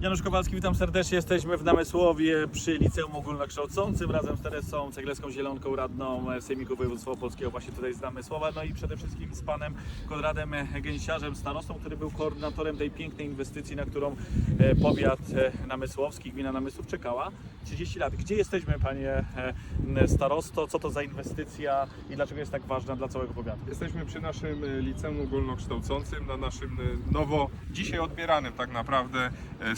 Janusz Kowalski, witam serdecznie. Jesteśmy w Namysłowie przy Liceum Ogólnokształcącym razem z Teresą Cegleską Zielonką, radną Sejmiku Województwa Opolskiego właśnie tutaj z Namysłowa. No i przede wszystkim z panem Konradem Gęsiarzem, starostą, który był koordynatorem tej pięknej inwestycji, na którą e, powiat e, namysłowski, gmina Namysłów czekała 30 lat. Gdzie jesteśmy panie e, starosto? Co to za inwestycja i dlaczego jest tak ważna dla całego powiatu? Jesteśmy przy naszym liceum ogólnokształcącym, na naszym nowo, dzisiaj odbieranym tak naprawdę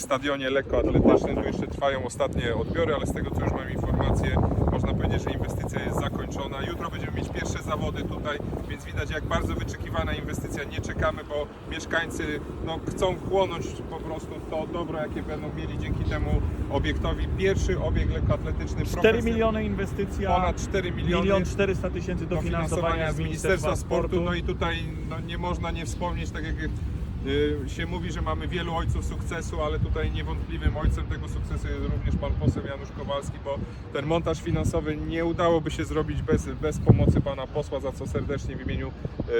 stadionie lekkoatletycznym. Tu jeszcze trwają ostatnie odbiory, ale z tego co już mam informację, można powiedzieć, że inwestycja jest zakończona. Jutro będziemy mieć pierwsze zawody tutaj, więc widać jak bardzo wyczekiwana inwestycja. Nie czekamy, bo mieszkańcy no, chcą chłonąć po prostu to dobro, jakie będą mieli dzięki temu obiektowi. Pierwszy obiekt lekkoatletyczny 4 profesjonalny, miliony inwestycja, ponad 4 miliony. milion 400 tysięcy dofinansowania z Ministerstwa Sportu. No i tutaj no, nie można nie wspomnieć, tak jak się mówi, że mamy wielu ojców sukcesu, ale tutaj niewątpliwym ojcem tego sukcesu jest również pan poseł Janusz Kowalski, bo ten montaż finansowy nie udałoby się zrobić bez, bez pomocy pana posła, za co serdecznie w imieniu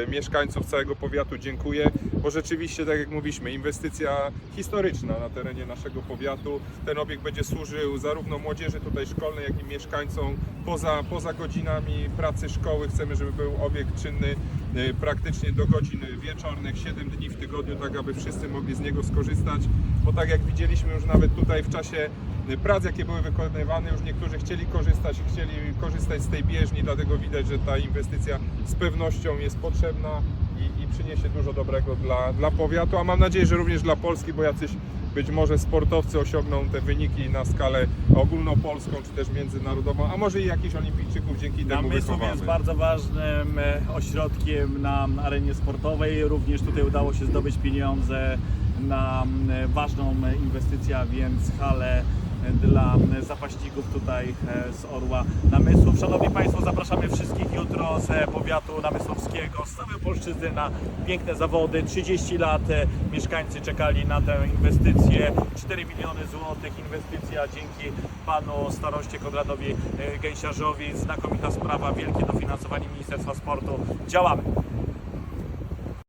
y, mieszkańców całego powiatu dziękuję, bo rzeczywiście, tak jak mówiliśmy, inwestycja historyczna na terenie naszego powiatu. Ten obiekt będzie służył zarówno młodzieży tutaj szkolnej, jak i mieszkańcom poza, poza godzinami pracy szkoły. Chcemy, żeby był obiekt czynny y, praktycznie do godzin wieczornych, 7 dni w tygodniu, tak aby wszyscy mogli z niego skorzystać, bo tak jak widzieliśmy już nawet tutaj w czasie y, prac, jakie były wykonywane, już niektórzy chcieli korzystać i chcieli korzystać z tej bieżni, dlatego widać, że ta inwestycja z pewnością jest potrzebna i, i przyniesie dużo dobrego dla, dla powiatu, a mam nadzieję, że również dla Polski, bo jacyś być może sportowcy osiągną te wyniki na skalę ogólnopolską, czy też międzynarodową, a może i jakichś olimpijczyków dzięki temu Namysłów wychowamy. jest bardzo ważnym e, ośrodkiem na arenie sportowej. Również tutaj udało się zdobyć pieniądze na e, ważną inwestycję, a więc halę dla e, zapaśników tutaj e, z Orła Namysłów. Szanowni Państwo, zapraszamy wszystkich jutro z e, powiatu namysłowskiego, z całej Polszczyzny na piękne zawody. 30 lat mieszkańcy czekali na tę inwestycję. 4 miliony złotych inwestycja dzięki panu staroście Konradowi Gęsiarzowi. Znakomita sprawa, wielkie dofinansowanie Ministerstwa Sportu. Działamy.